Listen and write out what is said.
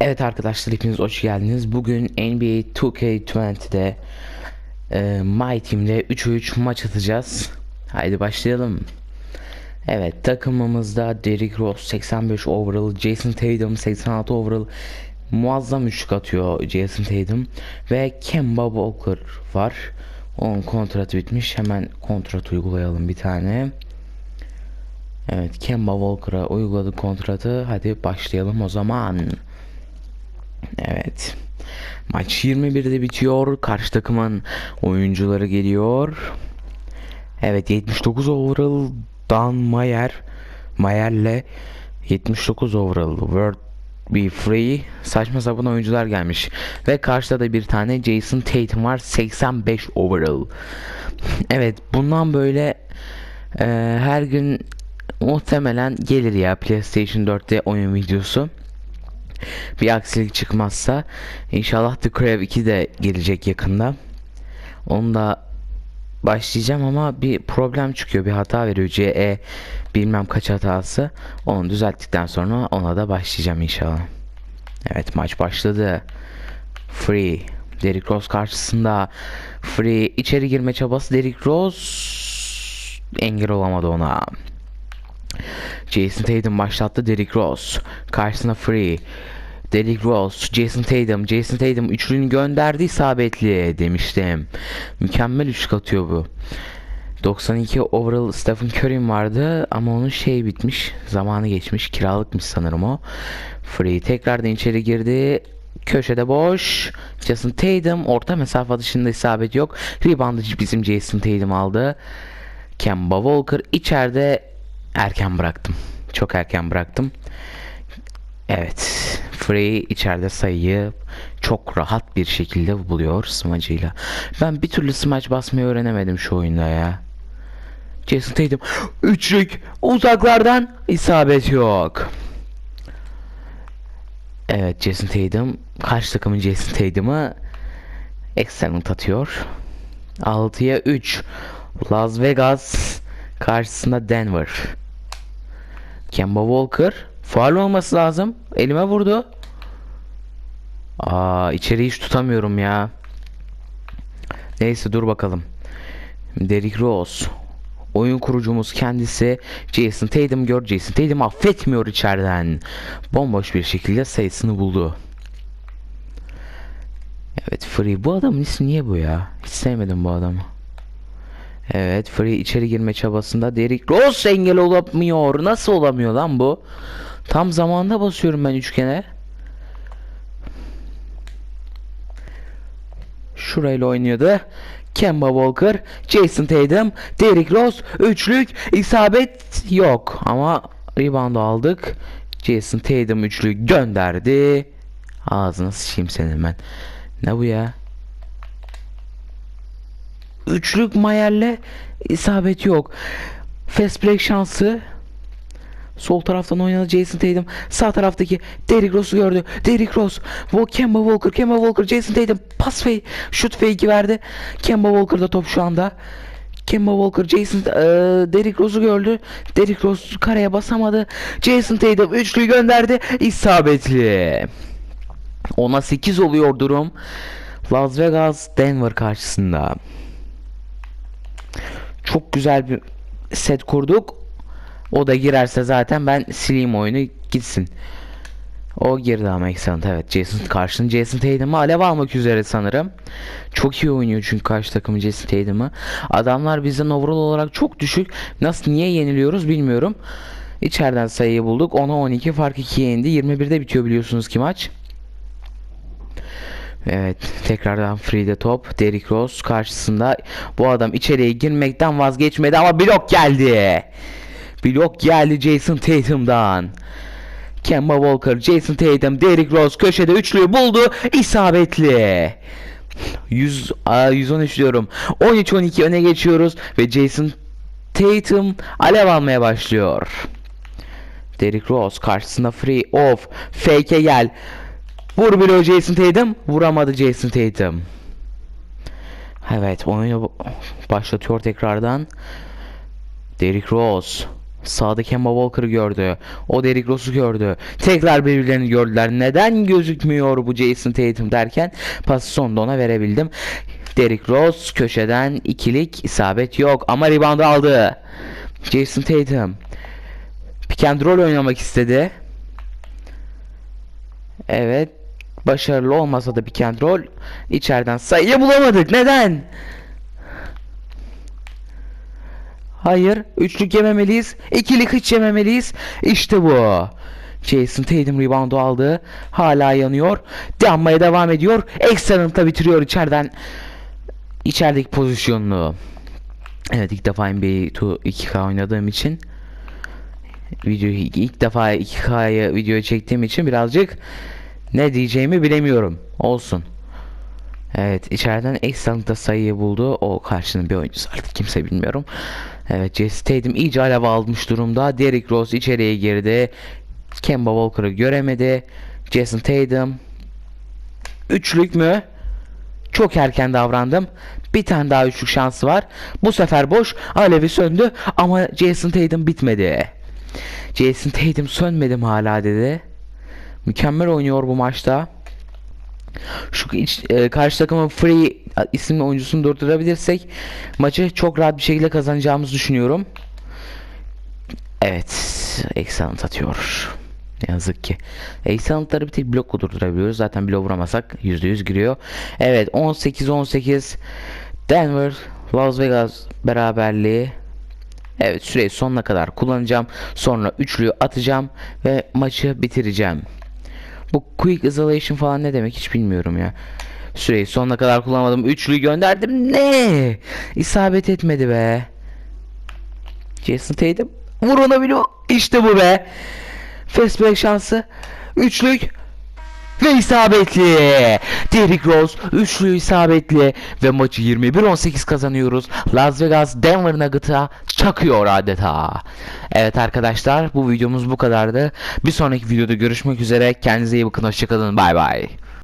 Evet arkadaşlar hepiniz hoş geldiniz. Bugün NBA 2K20'de e, My Team'le 3'e 3 maç atacağız. Haydi başlayalım. Evet takımımızda Derrick Rose 85 overall, Jason Tatum 86 overall muazzam üçlük atıyor Jason Tatum ve Kemba Walker var. Onun kontratı bitmiş. Hemen kontrat uygulayalım bir tane. Evet Kemba Walker'a uyguladı kontratı. Hadi başlayalım o zaman. Evet. Maç 21'de bitiyor. Karşı takımın oyuncuları geliyor. Evet 79 overall Dan Mayer Mayer'le 79 overall World Be Free saçma sapan oyuncular gelmiş. Ve karşıda da bir tane Jason Tatum var 85 overall. evet bundan böyle e, her gün muhtemelen gelir ya PlayStation 4'te oyun videosu bir aksilik çıkmazsa inşallah The Crave 2 de gelecek yakında. Onu da başlayacağım ama bir problem çıkıyor bir hata veriyor CE bilmem kaç hatası onu düzelttikten sonra ona da başlayacağım inşallah. Evet maç başladı. Free Derrick Rose karşısında Free içeri girme çabası Derrick Rose engel olamadı ona. Jason Tatum başlattı Derrick Rose. Karşısına Free. Derrick Rose, Jason Tatum, Jason Tatum üçlüğünü gönderdi isabetli demiştim. Mükemmel üçlük atıyor bu. 92 overall Stephen Curry'm vardı ama onun şey bitmiş. Zamanı geçmiş. Kiralıkmış sanırım o. Free tekrardan içeri girdi. Köşede boş. Jason Tatum orta mesafe dışında isabet yok. Rebound'ı bizim Jason Tatum aldı. Kemba Walker içeride erken bıraktım. Çok erken bıraktım. Evet. Frey içeride sayıyı çok rahat bir şekilde buluyor smacıyla. Ben bir türlü smaç basmayı öğrenemedim şu oyunda ya. Jason Tatum üçlük uzaklardan isabet yok. Evet Jason Tatum karşı takımın Jason Tatum'ı excellent atıyor. 6'ya 3 Las Vegas karşısında Denver. Kemba Walker faul olması lazım. Elime vurdu. Aa içeri hiç tutamıyorum ya. Neyse dur bakalım. Derrick Rose. Oyun kurucumuz kendisi Jason Tatum gör Jason Tatum affetmiyor içeriden. Bomboş bir şekilde sayısını buldu. Evet Free bu adamın ismi niye bu ya? Hiç sevmedim bu adamı. Evet Free içeri girme çabasında Derrick Rose engel olamıyor. Nasıl olamıyor lan bu? Tam zamanda basıyorum ben üçgene. Şurayla oynuyordu. Kemba Walker, Jason Tatum, Derrick Rose, üçlük, isabet yok. Ama rebound aldık. Jason Tatum üçlüğü gönderdi. Ağzına sıçayım senin ben. Ne bu ya? Üçlük Mayer'le isabet yok. Fast break şansı. Sol taraftan oynadı Jason Tatum. Sağ taraftaki Derrick Rose'u gördü. Derrick Rose. Kemba Walker. Kemba Walker. Jason Tatum. Pas fake. Şut fake'i verdi. Kemba Walker'da top şu anda. Kemba Walker. Jason e, Derrick Rose'u gördü. Derrick Rose kareye basamadı. Jason Tatum üçlüyü gönderdi. İsabetli. Ona 8 oluyor durum. Las Vegas Denver karşısında. Çok güzel bir set kurduk. O da girerse zaten ben sileyim oyunu gitsin. O girdi ama excellent evet. Jason karşının Jason Tatum'u alev almak üzere sanırım. Çok iyi oynuyor çünkü karşı takımı Jason Tatum'u. Adamlar bizden overall olarak çok düşük. Nasıl niye yeniliyoruz bilmiyorum. İçeriden sayıyı bulduk. 10'a 12 fark 2'ye indi. 21'de bitiyor biliyorsunuz ki maç. Evet tekrardan free'de top Derrick Rose karşısında bu adam içeriye girmekten vazgeçmedi ama blok geldi. Blok geldi Jason Tatum'dan. Kemba Walker, Jason Tatum, Derrick Rose köşede üçlüyü buldu. isabetli. 100 aa, 113 diyorum. 13-12 öne geçiyoruz ve Jason Tatum alev almaya başlıyor. Derrick Rose karşısında free off. Fake'e gel. Vur bloğu Jason Tatum. Vuramadı Jason Tatum. Evet oyunu başlatıyor tekrardan. Derrick Rose. Sağda Kemba Walker'ı gördü. O Derrick Rose'u gördü. Tekrar birbirlerini gördüler. Neden gözükmüyor bu Jason Tatum derken pası sonunda ona verebildim. Derrick Rose köşeden ikilik isabet yok ama rebound aldı. Jason Tatum pick and roll oynamak istedi. Evet. Başarılı olmasa da pick and roll içeriden sayı bulamadık. Neden? Hayır. Üçlük yememeliyiz. İkilik hiç yememeliyiz. İşte bu. Jason Tatum reboundu aldı. Hala yanıyor. Yanmaya devam ediyor. Excellent'la bitiriyor içeriden. İçerideki pozisyonunu. Evet ilk defa NBA 2K oynadığım için videoyu ilk defa 2K'ya video çektiğim için birazcık ne diyeceğimi bilemiyorum. Olsun. Evet içeriden Excellent'ta sayıyı buldu. O karşının bir oyuncusu artık kimse bilmiyorum. Evet Jason Tatum iyice alev almış durumda. Derrick Rose içeriye girdi. Kemba Walker'ı göremedi. Jason Tatum Üçlük mü? Çok erken davrandım. Bir tane daha üçlük şansı var. Bu sefer boş. Alevi söndü ama Jason Tatum bitmedi. Jason Tatum sönmedim hala dedi. Mükemmel oynuyor bu maçta. Şu iç, e, karşı takımın Free isimli oyuncusunu durdurabilirsek maçı çok rahat bir şekilde kazanacağımızı düşünüyorum. Evet, excellent atıyor. Ne yazık ki. Excellent'ları bir tek blokla durdurabiliyoruz. Zaten blok vuramasak %100 giriyor. Evet, 18-18 Denver Las Vegas beraberliği. Evet, süreyi sonuna kadar kullanacağım. Sonra üçlüyü atacağım ve maçı bitireceğim. Bu quick isolation falan ne demek hiç bilmiyorum ya. Süreyi sonuna kadar kullanmadım. Üçlüyü gönderdim. Ne? İsabet etmedi be. Jason Tatum vur ona bile. İşte bu be. Fast break şansı. Üçlük ve isabetli. Derrick Rose üçlü isabetli ve maçı 21-18 kazanıyoruz. Las Vegas Denver Nuggets'a çakıyor adeta. Evet arkadaşlar bu videomuz bu kadardı. Bir sonraki videoda görüşmek üzere. Kendinize iyi bakın. Hoşçakalın. Bay bay.